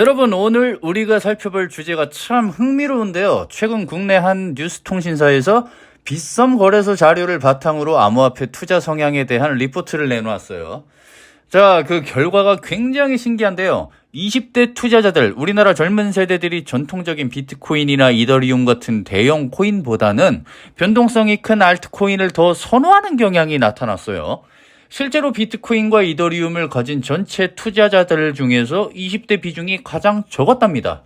여러분, 오늘 우리가 살펴볼 주제가 참 흥미로운데요. 최근 국내 한 뉴스 통신사에서 빗썸 거래소 자료를 바탕으로 암호화폐 투자 성향에 대한 리포트를 내놓았어요. 자, 그 결과가 굉장히 신기한데요. 20대 투자자들, 우리나라 젊은 세대들이 전통적인 비트코인이나 이더리움 같은 대형 코인보다는 변동성이 큰 알트코인을 더 선호하는 경향이 나타났어요. 실제로 비트코인과 이더리움을 가진 전체 투자자들 중에서 20대 비중이 가장 적었답니다.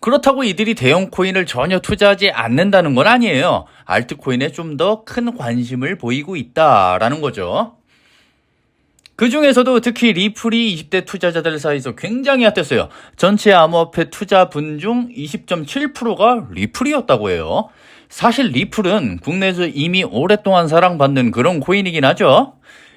그렇다고 이들이 대형 코인을 전혀 투자하지 않는다는 건 아니에요. 알트코인에 좀 더 큰 관심을 보이고 있다라는 거죠. 그 중에서도 특히 리플이 20대 투자자들 사이에서 굉장히 핫했어요. 전체 암호화폐 투자 분 중 20.7%가 리플이었다고 해요. 사실 리플은 국내에서 이미 오랫동안 사랑받는 그런 코인이긴 하죠.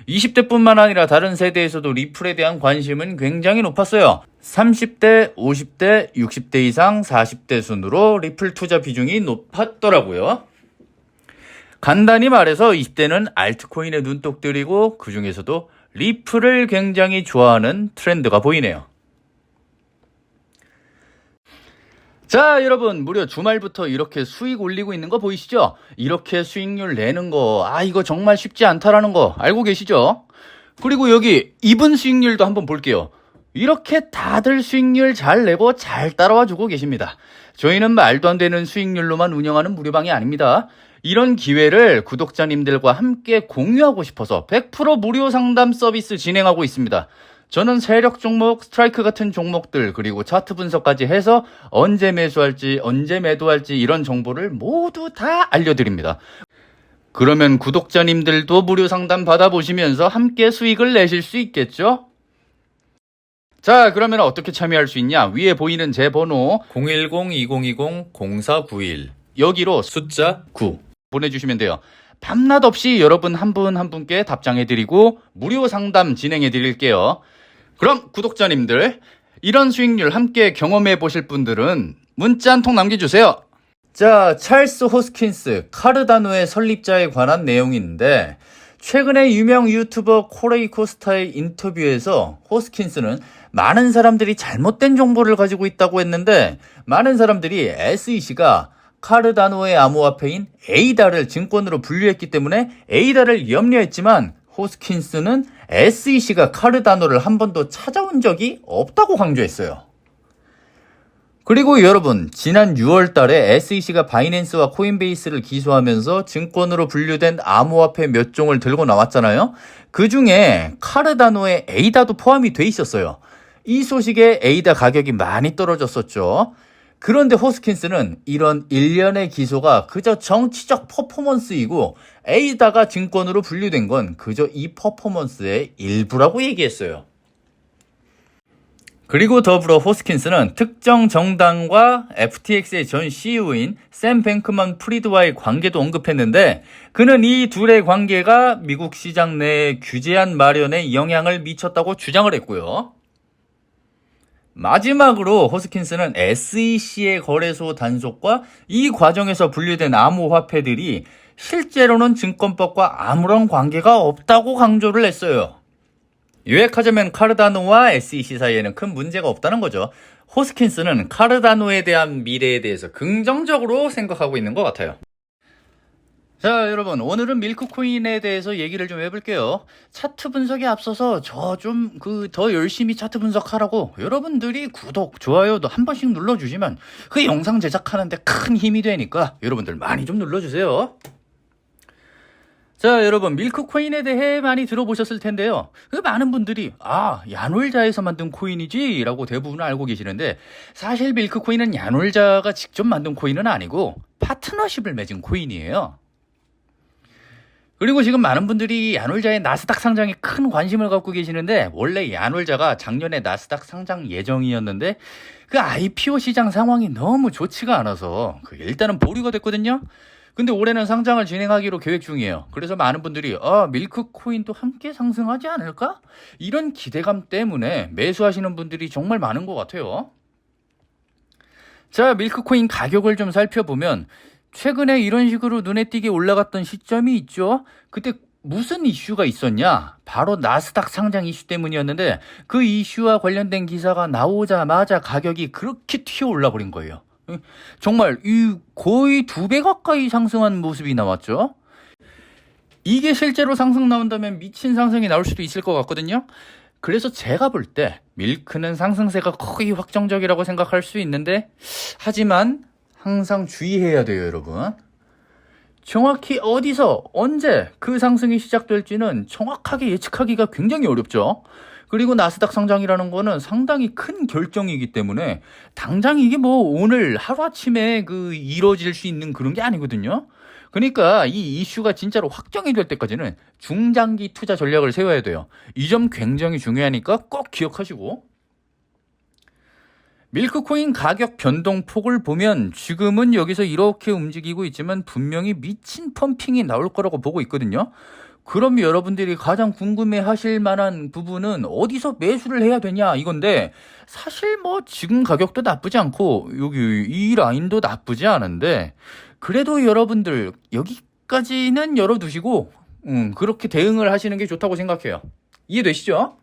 20대뿐만 아니라 다른 세대에서도 리플에 대한 관심은 굉장히 높았어요. 30대, 50대, 60대 이상 40대 순으로 리플 투자 비중이 높았더라고요. 간단히 말해서 20대는 알트코인에 눈독 들이고 그 중에서도 리플을 굉장히 좋아하는 트렌드가 보이네요. 자, 여러분, 무려 주말부터 이렇게 수익 올리고 있는 거 보이시죠? 이렇게 수익률 내는 거, 아, 이거 정말 쉽지 않다라는 거 알고 계시죠? 그리고 여기 이분 수익률도 한번 볼게요. 이렇게 다들 수익률 잘 내고 잘 따라와 주고 계십니다. 저희는 말도 안 되는 수익률로만 운영하는 무료방이 아닙니다. 이런 기회를 구독자님들과 함께 공유하고 싶어서 100% 무료 상담 서비스 진행하고 있습니다. 저는 세력 종목, 스트라이크 같은 종목들, 그리고 차트 분석까지 해서 언제 매수할지, 언제 매도할지 이런 정보를 모두 다 알려드립니다. 그러면 구독자님들도 무료 상담 받아보시면서 함께 수익을 내실 수 있겠죠? 자, 그러면 어떻게 참여할 수 있냐? 위에 보이는 제 번호 010-2020-0491 여기로 숫자 9 보내주시면 돼요. 밤낮 없이 여러분 한 분한 분께 답장해드리고 무료 상담 진행해드릴게요. 그럼 구독자님들 이런 수익률 함께 경험해 보실 분들은 문자 한 통 남겨주세요. 자, 찰스 호스킨스 카르다노의 설립자에 관한 내용인데 최근에 유명 유튜버 코레이 코스타의 인터뷰에서 호스킨스는 많은 사람들이 잘못된 정보를 가지고 있다고 했는데 많은 사람들이 SEC가 카르다노의 암호화폐인 에이다를 증권으로 분류했기 때문에 에이다를 염려했지만 호스킨스는 SEC가 카르다노를 한 번도 찾아온 적이 없다고 강조했어요. 그리고 여러분, 지난 6월 달에 SEC가 바이낸스와 코인베이스를 기소하면서 증권으로 분류된 암호화폐 몇 종을 들고 나왔잖아요. 그 중에 카르다노의 에이다도 포함이 돼 있었어요. 이 소식에 에이다 가격이 많이 떨어졌었죠. 그런데 호스킨스는 이런 일련의 기소가 그저 정치적 퍼포먼스이고 에이다가 증권으로 분류된 건 그저 이 퍼포먼스의 일부라고 얘기했어요. 그리고 더불어 호스킨스는 특정 정당과 FTX의 전 CEO인 샘 뱅크만 프리드와의 관계도 언급했는데 그는 이 둘의 관계가 미국 시장 내 규제안 마련에 영향을 미쳤다고 주장을 했고요. 마지막으로 호스킨스는 SEC의 거래소 단속과 이 과정에서 분류된 암호화폐들이 실제로는 증권법과 아무런 관계가 없다고 강조를 했어요. 요약하자면 카르다노와 SEC 사이에는 큰 문제가 없다는 거죠. 호스킨스는 카르다노에 대한 미래에 대해서 긍정적으로 생각하고 있는 것 같아요. 자, 여러분, 오늘은 밀크코인에 대해서 얘기를 좀 해볼게요. 차트 분석에 앞서서 저 좀 그 더 열심히 차트 분석하라고 여러분들이 구독, 좋아요도 한 번씩 눌러주시면 그 영상 제작하는데 큰 힘이 되니까 여러분들 많이 좀 눌러주세요. 자, 여러분, 밀크코인에 대해 많이 들어보셨을 텐데요. 그 많은 분들이, 아, 야놀자에서 만든 코인이지? 라고 대부분 알고 계시는데, 사실 밀크코인은 야놀자가 직접 만든 코인은 아니고, 파트너십을 맺은 코인이에요. 그리고 지금 많은 분들이 야놀자의 나스닥 상장에 큰 관심을 갖고 계시는데 원래 야놀자가 작년에 나스닥 상장 예정이었는데 그 IPO 시장 상황이 너무 좋지가 않아서 그 일단은 보류가 됐거든요. 근데 올해는 상장을 진행하기로 계획 중이에요. 그래서 많은 분들이 아 밀크 코인도 함께 상승하지 않을까? 이런 기대감 때문에 매수하시는 분들이 정말 많은 것 같아요. 자 밀크 코인 가격을 좀 살펴보면 최근에 이런 식으로 눈에 띄게 올라갔던 시점이 있죠. 그때 무슨 이슈가 있었냐? 바로 나스닥 상장 이슈 때문이었는데 그 이슈와 관련된 기사가 나오자마자 가격이 그렇게 튀어 올라 버린 거예요. 정말 이 거의 두 배 가까이 상승한 모습이 나왔죠. 이게 실제로 상승 나온다면 미친 상승이 나올 수도 있을 것 같거든요. 그래서 제가 볼 때 밀크는 상승세가 거의 확정적이라고 생각할 수 있는데 하지만 항상 주의해야 돼요, 여러분. 정확히 어디서 언제 그 상승이 시작될지는 정확하게 예측하기가 굉장히 어렵죠. 그리고 나스닥 상장이라는 거는 상당히 큰 결정이기 때문에 당장 이게 뭐 오늘 하루아침에 그 이루어질 수 있는 그런 게 아니거든요. 그러니까 이 이슈가 진짜로 확정이 될 때까지는 중장기 투자 전략을 세워야 돼요. 이 점 굉장히 중요하니까 꼭 기억하시고 밀크코인 가격 변동폭을 보면 지금은 여기서 이렇게 움직이고 있지만 분명히 미친 펌핑이 나올 거라고 보고 있거든요. 그럼 여러분들이 가장 궁금해 하실 만한 부분은 어디서 매수를 해야 되냐 이건데 사실 뭐 지금 가격도 나쁘지 않고 여기 이 라인도 나쁘지 않은데 그래도 여러분들 여기까지는 열어두시고 음, 그렇게 대응을 하시는 게 좋다고 생각해요. 이해되시죠?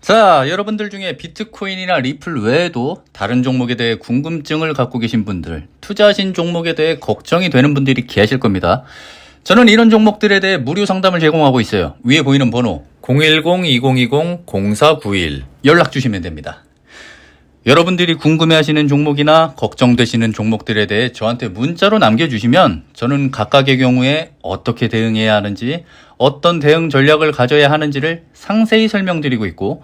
자, 여러분들 중에 비트코인이나 리플 외에도 다른 종목에 대해 궁금증을 갖고 계신 분들, 투자하신 종목에 대해 걱정이 되는 분들이 계실 겁니다. 저는 이런 종목들에 대해 무료 상담을 제공하고 있어요. 위에 보이는 번호 010-2020-0491 연락 주시면 됩니다. 여러분들이 궁금해하시는 종목이나 걱정되시는 종목들에 대해 저한테 문자로 남겨주시면 저는 각각의 경우에 어떻게 대응해야 하는지 어떤 대응 전략을 가져야 하는지를 상세히 설명드리고 있고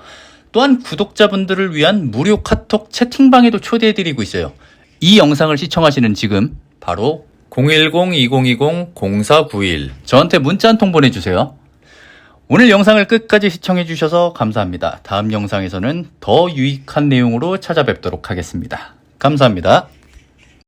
또한 구독자분들을 위한 무료 카톡 채팅방에도 초대해드리고 있어요. 이 영상을 시청하시는 지금 바로 010-2020-0491 저한테 문자 한 통 보내주세요. 오늘 영상을 끝까지 시청해주셔서 감사합니다. 다음 영상에서는 더 유익한 내용으로 찾아뵙도록 하겠습니다. 감사합니다.